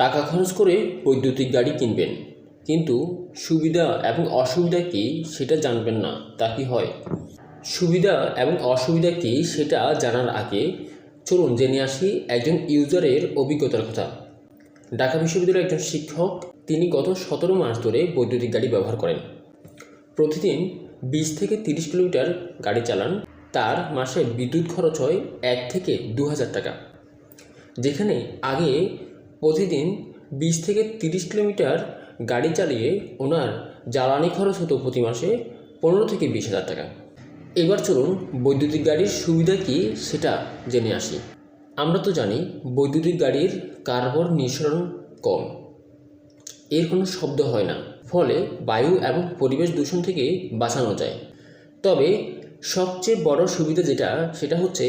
টাকা খরচ করে বৈদ্যুতিক গাড়ি কিনবেন। কিন্তু সুবিধা এবং অসুবিধা কী সেটা জানবেন না, তা কি হয়? সুবিধা এবং অসুবিধা কী সেটা জানার আগে চলুন জেনে আসি একজন ইউজারের অভিজ্ঞতার কথা। ঢাকা বিশ্ববিদ্যালয়ের একজন শিক্ষক, তিনি গত সতেরো মাস ধরে বৈদ্যুতিক গাড়ি ব্যবহার করেন। প্রতিদিন বিশ থেকে তিরিশ কিলোমিটার গাড়ি চালান। তার মাসে বিদ্যুৎ খরচ হয় এক থেকে দু হাজার টাকা। যেখানে আগে প্রতিদিন বিশ থেকে তিরিশ কিলোমিটার গাড়ি চালিয়ে ওনার জ্বালানি খরচ হতো প্রতি মাসে পনেরো থেকে বিশ হাজার টাকা। এবার চলুন বৈদ্যুতিক গাড়ির সুবিধা কী সেটা জেনে আসি। আমরা তো জানি বৈদ্যুতিক গাড়ির কার্বন নিঃসরণ কম। এর কোনো শব্দ হয় না, ফলে বায়ু এবং পরিবেশ দূষণ থেকে বাঁচানো যায়। তবে সবচেয়ে বড় সুবিধা যেটা, সেটা হচ্ছে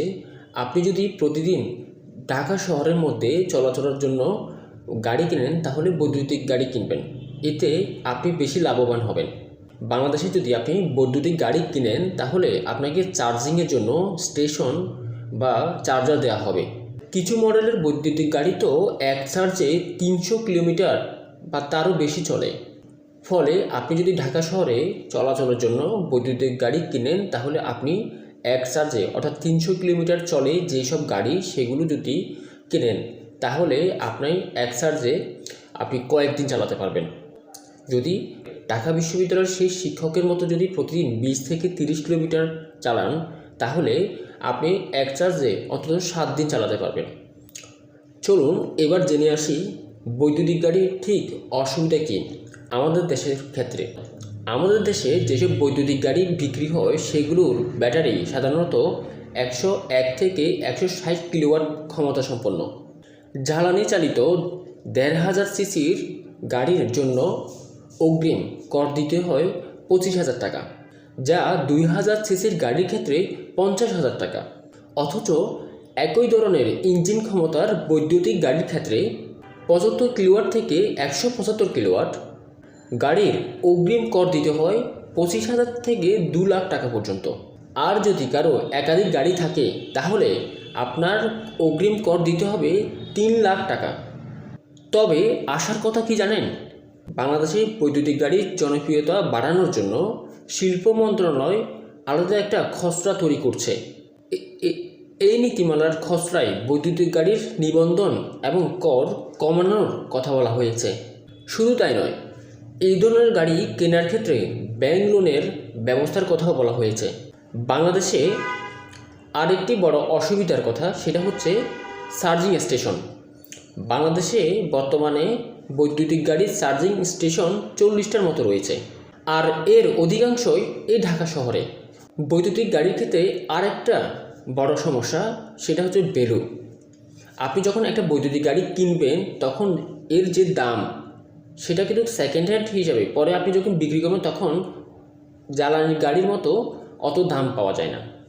আপনি যদি প্রতিদিন ঢাকা শহরের মধ্যে চলাচলের জন্য গাড়ি কিনেন, তাহলে বৈদ্যুতিক গাড়ি কিনবেন। এতে আপনি বেশি লাভবান হবেন। বাংলাদেশে যদি আপনি বৈদ্যুতিক গাড়ি কিনেন, তাহলে আপনাকে চার্জিংয়ের জন্য স্টেশন বা চার্জার দেওয়া হবে। কিছু মডেলের বৈদ্যুতিক গাড়ি তো এক চার্জে তিনশো কিলোমিটার বা তারও বেশি চলে। ফলে আপনি যদি ঢাকা শহরে চলাচলের জন্য বৈদ্যুতিক গাড়ি কিনেন, তাহলে আপনি এক চার্জে অর্থাৎ তিনশো কিলোমিটার চলে যেই সব গাড়ি, সেগুলো যদি কেনেন, তাহলে আপনি এক চার্জে আপনি কয়েকদিন চালাতে পারবেন। যদি ঢাকা বিশ্ববিদ্যালয়ের সেই শিক্ষকের মতো যদি প্রতিদিন বিশ থেকে তিরিশ কিলোমিটার চালান, তাহলে আপনি এক চার্জে অন্তত সাত দিন চালাতে পারবেন। চলুন এবার জেনে আসি বৈদ্যুতিক গাড়ির ঠিক অসুবিধা কী আমাদের দেশের ক্ষেত্রে। আমাদের দেশে যেসব বৈদ্যুতিক গাড়ি বিক্রি হয়, সেগুলোর ব্যাটারি সাধারণত একশো এক থেকে একশো ষাট কিলোওয়াট ক্ষমতা সম্পন্ন। জ্বালানি চালিত দেড় হাজার সিসির গাড়ির জন্য অগ্রিম কর দিতে হয় পঁচিশ হাজার টাকা, যা দুই হাজার সিসির গাড়ির ক্ষেত্রে পঞ্চাশ হাজার টাকা। অথচ একই ধরনের ইঞ্জিন ক্ষমতার বৈদ্যুতিক গাড়ির ক্ষেত্রে পঁচাত্তর কিলোওয়াট থেকে একশো পঁচাত্তর কিলোওয়াট গাড়ির অগ্রিম কর দিতে হয় পঁচিশ হাজার থেকে দু লাখ টাকা পর্যন্ত। আর যদি কারও একাধিক গাড়ি থাকে, তাহলে আপনার অগ্রিম কর দিতে হবে তিন লাখ টাকা। তবে আসার কথা কি জানেন? বাংলাদেশে বৈদ্যুতিক গাড়ির জনপ্রিয়তা বাড়ানোর জন্য শিল্প মন্ত্রণালয় আলাদা একটা খসড়া তৈরি করছে। এই নীতিমালার খসড়ায় বৈদ্যুতিক গাড়ির নিবন্ধন এবং কর কমানোর কথা বলা হয়েছে। শুধু তাই নয় এই ধরনের গাড়ি কেনার ক্ষেত্রে ব্যাংক লোনের ব্যবস্থার কথাও বলা হয়েছে। বাংলাদেশে আরেকটি বড় অসুবিধার কথা সেটা হচ্ছে চার্জিং স্টেশন। বাংলাদেশে বর্তমানে বৈদ্যুতিক গাড়ির চার্জিং স্টেশন চল্লিশটার মতো রয়েছে আর এর অধিকাংশই এই ঢাকা শহরে। বৈদ্যুতিক গাড়ির ক্ষেত্রে আরেকটা বড় সমস্যা সেটা হচ্ছে ভ্যালু। আপনি যখন একটা বৈদ্যুতিক গাড়ি কিনবেন তখন এর যে দাম সেটা কিন্তু সেকেন্ড হ্যান্ড হিসাবে পরে আপনি যখন বিক্রি করবেন, তখন জ্বালানি গাড়ির মতো অত দাম পাওয়া যায় না।